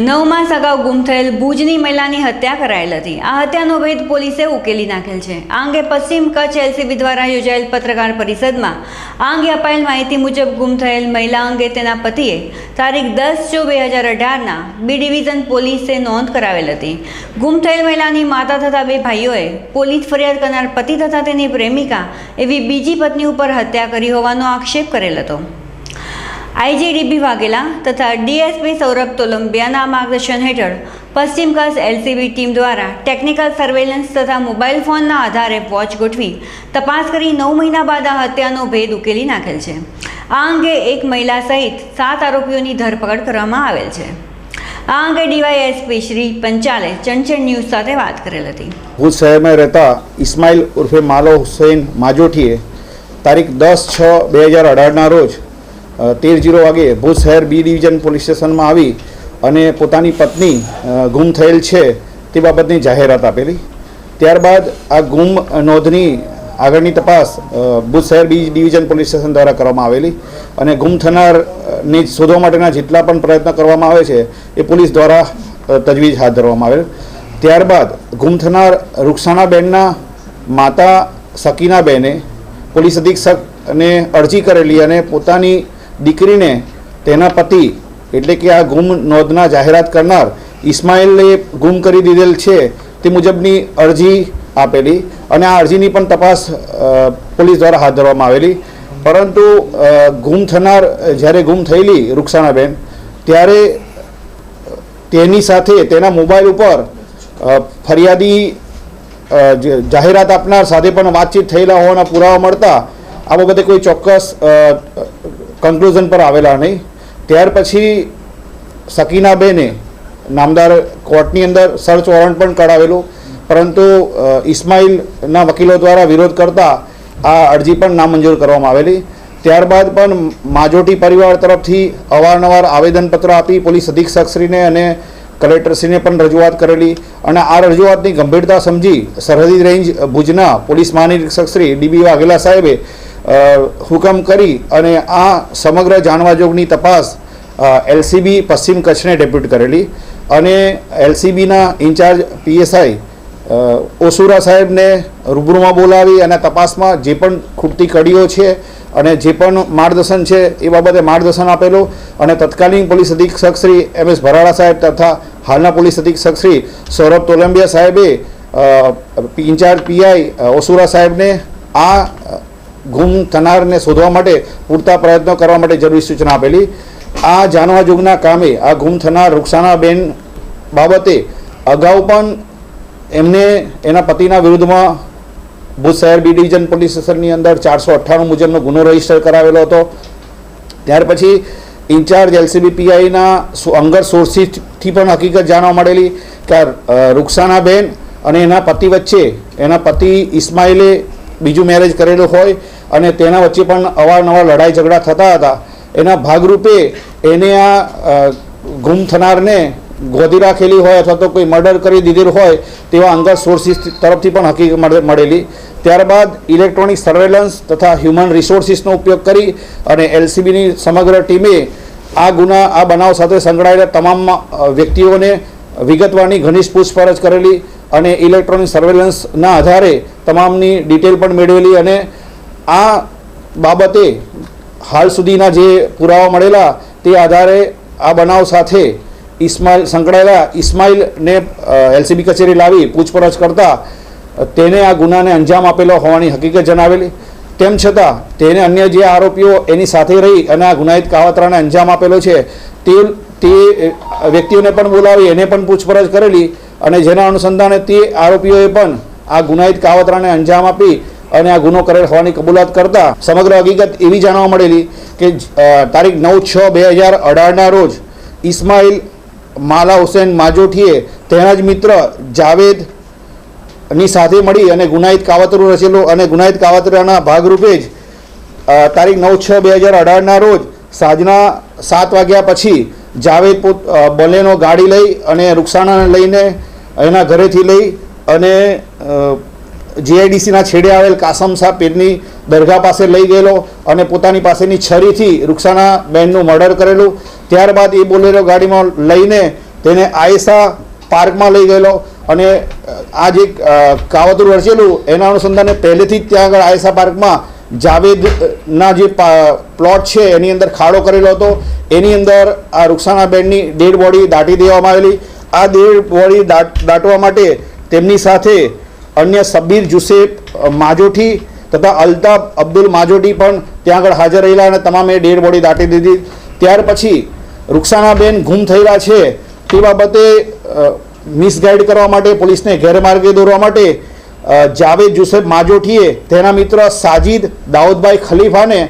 નવ માસ અગાઉ ગુમ થયેલ ભુજની મહિલાની હત્યા કરાયેલ હતી. આ હત્યાનો ભેદ પોલીસે ઉકેલી નાખેલ છે. આ અંગે પશ્ચિમ કચ્છ એલસીબી દ્વારા યોજાયેલ પત્રકાર પરિષદમાં આ અંગે અપાયેલ માહિતી મુજબ ગુમ થયેલ મહિલા અંગે તેના પતિએ તારીખ દસ ચો બે હજાર અઢારના બી ડિવિઝન પોલીસે નોંધ કરાવેલ હતી. ગુમ થયેલ મહિલાની માતા તથા બે ભાઈઓએ પોલીસ ફરિયાદ કરનાર પતિ તથા તેની પ્રેમિકા એવી બીજી પત્ની ઉપર હત્યા કરી હોવાનો આક્ષેપ કરેલ હતો. આઈજીડીબી વાઘેલા તથા ડીએસપી સૌરભ તોલંબિયાના માર્ગદર્શન હેઠળ પશ્ચિમ કચ્છ એલસીબી ટીમ દ્વારા ટેકનિકલ સર્વેલન્સ તથા મોબાઈલ ફોનના આધારે વોચ ગોઠવી તપાસ કરી નવ મહિના બાદ આ હત્યાનો ભેદ ઉકેલી નાખેલ છે. આ અંગે એક મહિલા સહિત સાત આરોપીઓની ધરપકડ કરવામાં આવેલ છે. આ અંગે ડીવાયએસપી શ્રી પંચાલે ચંચળ ન્યૂઝ સાથે વાત કરેલ હતી. ભુજ શહેરમાં રહેતા ઇસ્માઇલ ઉર્ફે માલો હુસૈન માજોઠીએ તારીખ દસ છ બે હજાર અઢારના રોજ તેર જીરો વાગે ભુજ શહેર બી ડિવિઝન પોલીસ સ્ટેશનમાં આવી અને પોતાની પત્ની ગુમ થયેલ છે તે બાબતની જાહેરાત આપેલી. ત્યારબાદ આ ગુમ નોંધની આગળની તપાસ ભુજ શહેર બી ડિવિઝન પોલીસ સ્ટેશન દ્વારા કરવામાં આવેલી અને ગુમ થનારને શોધવા માટેના જેટલા પણ પ્રયત્ન કરવામાં આવે છે એ પોલીસ દ્વારા તજવીજ હાથ ધરવામાં આવેલ. ત્યારબાદ ગુમ થનાર રૂક્ષાણાબેનના માતા સકીનાબેને પોલીસ અધિક્ષકને અરજી કરેલી અને પોતાની દીકરીને તેના પતિ, એટલે કે આ ગુમ નોંધના જાહેરાત કરનાર ઇસ્માઇલે ગુમ કરી દીધેલ છે તે મુજબની અરજી આપેલી અને આ અરજીની પણ તપાસ પોલીસ દ્વારા હાથ ધરવામાં આવેલી. પરંતુ ગુમ થનાર, જ્યારે ગુમ થયેલી રૂક્ષાણાબેન ત્યારે તેની સાથે તેના મોબાઈલ ઉપર ફરિયાદી જાહેરાત આપનાર સાથે પણ વાતચીત થયેલા હોવાના પુરાવા મળતા આ વખતે કોઈ ચોક્કસ કન્ક્લુઝન પર આવેલા નહીં. ત્યાર પછી સકીનાબેને નામદાર કોર્ટની અંદર સર્ચ વોરંટ પણ કઢાવેલું. પરંતુ ઇસ્માઇલના વકીલો દ્વારા વિરોધ કરતા આ અરજી પણ નામંજૂર કરવામાં આવેલી. ત્યારબાદ પણ માજોટી પરિવાર તરફથી અવારનવાર આવેદનપત્ર આપી પોલીસ અધિક્ષકશ્રીને અને કલેક્ટરશ્રીને પણ રજૂઆત કરેલી અને આ રજૂઆતની ગંભીરતા સમજી સરહદી રેન્જ ભુજના પોલીસ મહાનિરીક્ષકશ્રી ડીબી વાઘેલા સાહેબે હુકમ કરી અને આ સમગ્ર જાણવાજોગની તપાસ એલસીબી પશ્ચિમ કચ્છને ડેપ્યુટ કરેલી અને એલસીબીના ઇન્ચાર્જ પીએસઆઈ ઓસુરા સાહેબને રૂબરૂમાં બોલાવી અને તપાસમાં જે પણ ખૂટતી કડીઓ છે અને જે પણ માર્ગદર્શન છે એ બાબતે માર્ગદર્શન આપેલું અને તત્કાલીન પોલીસ અધિક્ષક શ્રી એમ એસ ભરાડા સાહેબ તથા હાલના પોલીસ અધિક્ષક શ્રી સૌરભ તોલંબિયા સાહેબે ઇન્ચાર્જ પીઆઈ ઓસુરા સાહેબને આ ગુમ થનારને શોધવા માટે પૂરતા પ્રયત્નો કરવા માટે જરૂરી સૂચના આપેલી. આ જાણવા જોગના કામે આ ગુમ થનાર રૂક્ષાનાબેન બાબતે અગાઉ પણ એમને એના પતિના વિરુદ્ધમાં ભુજ શહેર બી ડિવિઝન પોલીસ સ્ટેશનની અંદર ચારસો અઠ્ઠાણું મુજબનો ગુનો રજિસ્ટર કરાવેલો હતો. ત્યાર પછી ઇન્ચાર્જ એલસીબી પીઆઈના અંગર સોર્સિસથી પણ હકીકત જાણવા મળેલી કે રૂક્ષાનાબેન અને એના પતિ વચ્ચે એના પતિ ઇસ્માઇલે બીજું મેરેજ કરેલું હોય અને તેના વચ્ચે પણ અવારનવાર લડાઈ ઝઘડા થતા હતા, એના ભાગરૂપે એને આ ગુમ થનારને ગોદી રાખેલી હોય અથવા તો કોઈ મર્ડર કરી દીધેલું હોય તેવા અંગત સોર્સિસ તરફથી પણ હકીકત મળેલી. ત્યારબાદ ઇલેક્ટ્રોનિક સર્વેલન્સ તથા હ્યુમન રિસોર્સિસનો ઉપયોગ કરી અને એલસીબીની સમગ્ર ટીમે આ ગુના, આ બનાવ સાથે સંકળાયેલા તમામ વ્યક્તિઓને વિગતવારની ઘનિષ્ઠ પૂછપરછ કરેલી અને ઇલેક્ટ્રોનિક સર્વેલન્સના આધારે તમામની ડિટેલ પણ મેળવેલી અને આ બાબતે હાલ સુધીના જે પુરાવા મળેલા તે આધારે આ બનાવ સાથે ઇસ્માઇલ સંકળાયેલા ઇસ્માઇલને એલસીબી કચેરી લાવી પૂછપરછ કરતા તેને આ ગુનાને અંજામ આપેલો હોવાની હકીકત જણાવેલી. તેમ છતાં તેને અન્ય જે આરોપીઓ એની સાથે રહી અને આ ગુનાહિત કાવતરાને અંજામ આપેલો છે, તે તે વ્યક્તિઓને પણ બોલાવી, એને પણ પૂછપરછ કરેલી અને જેના અનુસંધાને તે આરોપીઓએ પણ આ ગુનાહિત કાવતરાને અંજામ આપી અને આ ગુનો કરેલ હોવાની કબૂલાત કરતા સમગ્ર હકીકત એવી જાણવા મળેલી કે તારીખ નવ છ બે હજાર અઢારના રોજ ઇસ્માઇલ માલા હુસેન માજોઠીએ તેના જ મિત્ર જાવેદની સાથે મળી અને ગુનાહિત કાવતરું રચેલું અને ગુનાહિત કાવતરાના ભાગરૂપે જ તારીખ નવ છ બે હજાર અઢારના રોજ સાંજના સાત વાગ્યા પછી જાવેદ પોત બલેનો ગાડી લઈ અને રૂક્ષાણાને લઈને એના ઘરેથી લઈ અને જીઆઈડીસીના છેડે આવેલ કાસમ શાહ પીરની દરગાહ પાસે લઈ ગયેલો અને પોતાની પાસેની છરીથી રૂક્ષાના બેનનું મર્ડર કરેલું. ત્યારબાદ એ બોલેરો ગાડીમાં લઈને તેને આયસા પાર્કમાં લઈ ગયેલો અને આ જે કાવતરું રચેલું એના અનુસંધાને પહેલેથી જ ત્યાં આગળ આયસા પાર્કમાં જાવેદના જે પ્લોટ છે એની અંદર ખાડો કરેલો હતો. એની અંદર આ રૂક્ષાણાબેનની ડેડ બોડી દાટી દેવામાં આવેલી. આ ડેડ બોડી દાટ, દાટવા માટે તેમની સાથે અન્ય સબ્બીર જુસેફ માજોઠી તથા અલ્તાફ અબ્દુલ માજોઠી પણ ત્યાં આગળ હાજર રહેલા અને તમામે ડેડ બોડી દાટી દીધી. ત્યાર પછી રૂક્ષાણાબેન ગુમ થયેલા છે તે બાબતે મિસગાઈડ કરવા માટે, પોલીસને ગેરમાર્ગે દોરવા માટે જાવેદ જુસેફ માજોઠીએ તેના મિત્ર સાજિદ દાઉદભાઈ ખલીફાને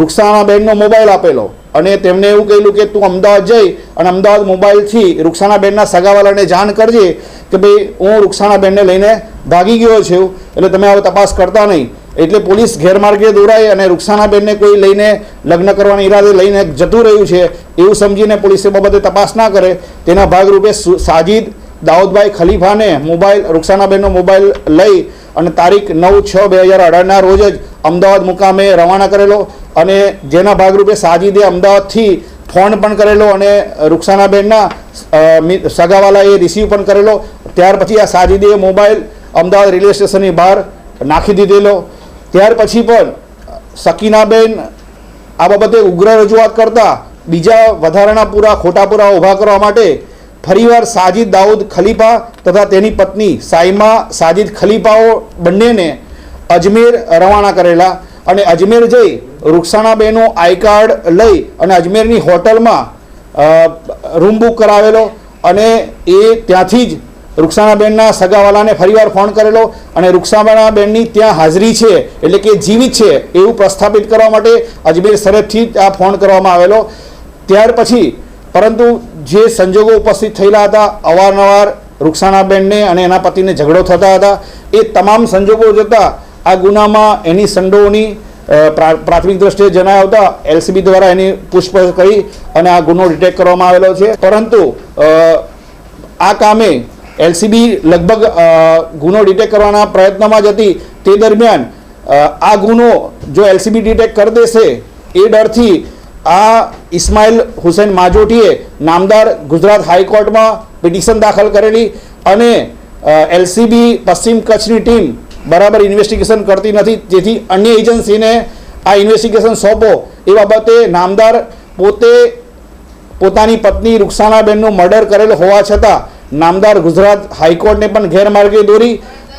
રૂક્ષાણાબેનનો મોબાઈલ આપેલો. અને તેમને એવું કહેલું કે તું અમદાવાદ જઈ અને અમદાવાદ મોબાઈલથી રૂક્ષાણાબેનના સગાવાલાને જાણ કરજે કે ભાઈ, હું રૂક્ષાણાબેનને લઈને ભાગી ગયો છું, એટલે તમે હવે તપાસ કરતા નહીં. એટલે પોલીસ ગેરમાર્ગે દોરાય અને રૂક્ષાણાબેનને કોઈ લઈને લગ્ન કરવાના ઈરાદે લઈને જતું રહ્યું છે, એવું સમજીને પોલીસે બાબતે તપાસ ના કરે. તેના ભાગરૂપે સાજિદ દાઉદભાઈ ખલીફાને મોબાઈલ રૂક્ષાણાબેનનો મોબાઈલ લઈ અને તારીખ નવ છ બે હજાર અઢારના રોજ જ અમદાવાદ મુકામે રવાના કરેલો. અને જેના ભાગરૂપે સાજિદે અમદાવાદથી ફોન પણ કરેલો અને રૂક્ષાણાબેનના અ, સગાવાલાએ રિસીવ પણ કરેલો. ત્યાર પછી આ સાજિદે મોબાઈલ અમદાવાદ રેલવે સ્ટેશનની બહાર નાખી દીધેલો. ત્યાર પછી પણ સકીનાબેન આ બાબતે ઉગ્ર રજૂઆત કરતા બીજા વધારાના પૂરા ખોટા પૂરા ઊભા કરવા માટે ફરીવાર સાજિદ દાઉદ ખલીફા તથા તેની પત્ની સાઈમા સાજિદ ખલીફાઓ બંનેને અજમેર રવાના કરેલા. અને અજમેર જઈ રૂક્ષાણાબેનું આઈ કાર્ડ લઈ અને અજમેરની હોટલમાં રૂમ બુક કરાવેલો અને એ ત્યાંથી જ રૂક્ષાણાબેનના સગાવાલાને ફરીવાર ફોન કરેલો અને રૂક્ષાણાબેનની ત્યાં હાજરી છે, એટલે કે જીવિત છે એવું પ્રસ્થાપિત કરવા માટે અજમેર જ આ ફોન કરવામાં આવેલો. ત્યાર પછી, પરંતુ જે સંજોગો ઉપસ્થિત થયેલા હતા, અવારનવાર રૂક્ષાણાબેનને અને એના પતિને ઝઘડો થતા હતા, એ તમામ સંજોગો જતાં આ ગુનામાં એની સંડોની પ્રાથમિક દ્રષ્ટિએ જણાવ્યા હતા એલસીબી દ્વારા એની પૂછપરછ કરી અને આ ગુનો ડિટેક્ટ કરવામાં આવેલો છે. પરંતુ આ કામે એલસીબી લગભગ ગુનો ડિટેક્ટ કરવાના પ્રયત્નમાં જ હતી. તે દરમિયાન આ ગુનો જો એલસીબી ડિટેક્ટ કરી દેશે, એ ડરથી આ ઇસ્માઇલ હુસેન માજોટીએ નામદાર ગુજરાત હાઈકોર્ટમાં પિટિશન દાખલ કરેલી અને એલસીબી પશ્ચિમ કચ્છની ટીમ બરાબર ઇન્વેસ્ટિગેશન કરતી નથી. જેથી અન્ય એજન્સીને આ ઇન્વેસ્ટિગેશન સોંપો. એ બાબતે નામદાર પોતે પોતાની પત્ની રૂક્ષાણાબેનનું મર્ડર કરેલ હોવા છતાં નામદાર ગુજરાત હાઈકોર્ટને પણ ગેરમાર્ગે દોરી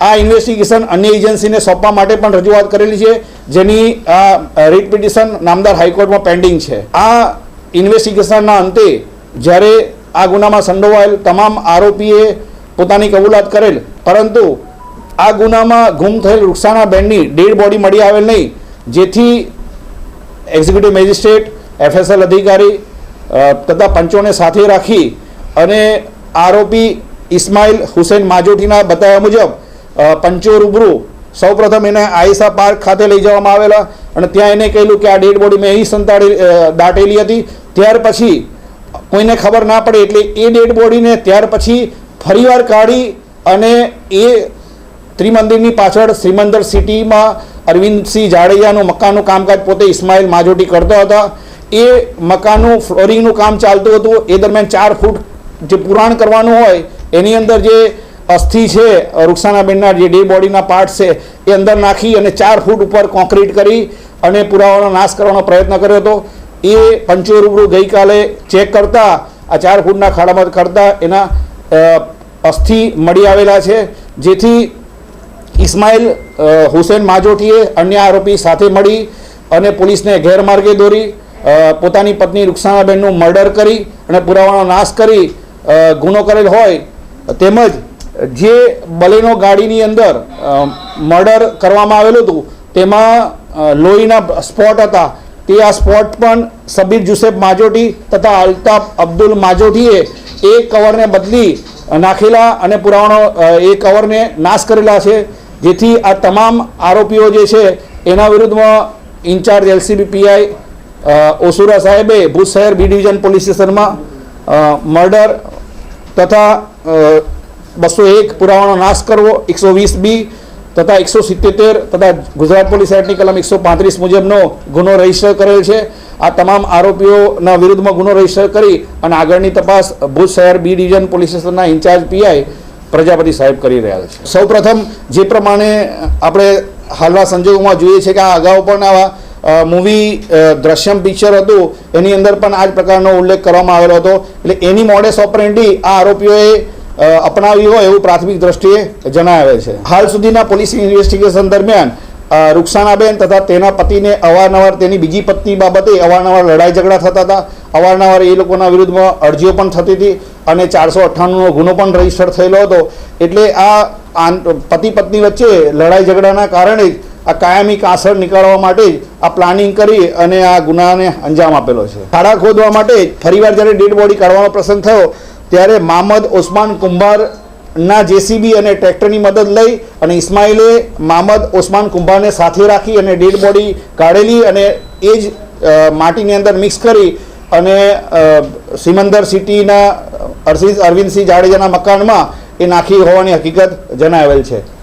આ ઇન્વેસ્ટિગેશન અન્ય એજન્સીને સોંપવા માટે પણ રજૂઆત કરેલી છે. જેની રીટ પિટિશન નામદાર હાઈકોર્ટમાં પેન્ડિંગ છે. આ ઇન્વેસ્ટિગેશનના અંતે જ્યારે આ ગુનામાં સંડોવાયેલ તમામ આરોપીએ પોતાની કબૂલાત કરેલ, પરંતુ આ ગુનામાં ગુમ થયેલ રૂક્ષાણાબેનની ડેડ બોડી મળી આવેલ નહીં, જેથી એક્ઝિક્યુટિવ મેજિસ્ટ્રેટ, એફએસએલ અધિકારી તથા પંચોને સાથે રાખી અને આરોપી ઇસ્માઇલ હુસેન માજોટીના બતાવ્યા મુજબ પંચો રૂબરૂ સૌપ્રથમ એને આઈસા પાર્ક ખાતે લઈ જવામાં આવેલા અને ત્યાં એને કહેલું કે આ ડેડ બોડી મેં અહીં સંતાડી દાટેલી હતી. ત્યાર પછી કોઈને ખબર ના પડે એટલે એ ડેડ બોડીને ત્યાર પછી ફરીવાર કાઢી અને એ ત્રિમંદિરની પાછળ શ્રીમંદર સિટીમાં અરવિંદસિંહ જાડેજાનું મકાનનું કામકાજ પોતે ઇસ્માઇલ માજોટી કરતો હતા. એ મકાનનું ફ્લોરિંગનું કામ ચાલતું હતું. એ દરમિયાન ચાર ફૂટ જે પુરાણ કરવાનું હોય, એની અંદર જે અસ્થિ છે રૂક્ષાનાબેનના જે ડે બોડીના પાર્ટ છે, એ અંદર નાખી અને ચાર ફૂટ ઉપર કોન્ક્રીટ કરી અને પુરાવાનો નાશ કરવાનો પ્રયત્ન કર્યો હતો. એ પંચો રૂબરૂ ગઈકાલે ચેક કરતાં, આ ચાર ફૂટના ખાડામાં કરતાં એના અસ્થિ મળી આવેલા છે. જેથી ઇસ્માઇલ હુસેન માજોઠીએ અન્ય આરોપી સાથે મળી અને પોલીસને ગેરમાર્ગે દોરી પોતાની પત્ની રૂક્ષાણાબેનનું મર્ડર કરી અને પુરાવાનો નાશ કરી ગુનો કરેલ હોય, તેમજ જે બલેનો ગાડીની અંદર મર્ડર કરવામાં આવેલું હતું, તેમાં લોહીના સ્પોટ હતા. તે આ સ્પોટ પણ સબીર જુસેફ માજોટી તથા અલ્તાફ અબ્દુલ માજોટીએ એ કવરને બદલી નાખેલા અને પુરાવાનો એ કવરને નાશ કરેલા છે. જેથી આ તમામ આરોપીઓ જે છે, એના વિરુદ્ધમાં ઇન્ચાર્જ એલસીબી પીઆઈ ઓસુરા સાહેબે ભુજ શહેર બી ડિવિઝન પોલીસ સ્ટેશનમાં મર્ડર તથા બસો એક પુરાવાનો નાશ કરવો, એકસો વીસ બી તથા એકસો સિત્તેર તથા ગુજરાત પોલીસ એક્ટની કલમ એકસો પાંત્રીસ મુજબનો ગુનો રજિસ્ટર કરેલ છે. આ તમામ આરોપીઓના વિરુદ્ધમાં ગુનો રજિસ્ટર કરી અને આગળની તપાસ ભુજ શહેર બી ડિવિઝન પોલીસ સ્ટેશનના ઇન્ચાર્જ પીઆઈ પ્રજાપતિ સાહેબ કરી રહ્યા છે. સૌપ્રથમ જે પ્રમાણે આપણે હાલના સંજોગોમાં જોઈએ છે કે આ અગાઉ પણ આવા મૂવી દ્રશ્યમ પિક્ચર હતું. એની અંદર પણ આ જ પ્રકારનો ઉલ્લેખ કરવામાં આવેલો હતો. એટલે એની મોડેસ ઓપરેન્ડી આ આરોપીઓએ અપનાવી હોય એવું પ્રાથમિક દ્રષ્ટિએ જણાવે છે. હાલ સુધીના પોલીસ ઇન્વેસ્ટિગેશન દરમિયાન રૂક્ષાણાબેન તથા તેના પતિને અવારનવાર તેની બીજી પત્ની બાબતે અવારનવાર લડાઈ ઝઘડા થતા હતા. અવારનવાર એ લોકોના વિરુદ્ધમાં અરજીઓ પણ થતી હતી. અને ચારસો અઠ્ઠાણુંનો ગુનો પણ રજિસ્ટર થયેલો હતો. એટલે આ પતિ પત્ની વચ્ચે લડાઈ ઝઘડાના કારણે આ કાયમી કાસળ નીકાળવા માટે જ આ પ્લાનિંગ કરી અને આ ગુનાને અંજામ આપેલો છે. ખાડા ખોદવા માટે ફરીવાર જ્યારે ડેડ બોડી કાઢવાનો પ્રસંગ થયો, ત્યારે મામદ ઓસ્માન કુંભારના જેસીબી અને ટ્રેક્ટરની મદદ લઈ અને ઇસ્માઇલે મામદ ઓસ્માન કુંભારને સાથે રાખી અને ડેડ બોડી કાઢેલી અને એ જ માટીની અંદર મિક્સ કરી અને સિમંદર સિટીના અરસિદ અરવિંદસિંહ જાડેજાના મકાનમાં એ નાખી હોવાની હકીકત જણાવેલ છે.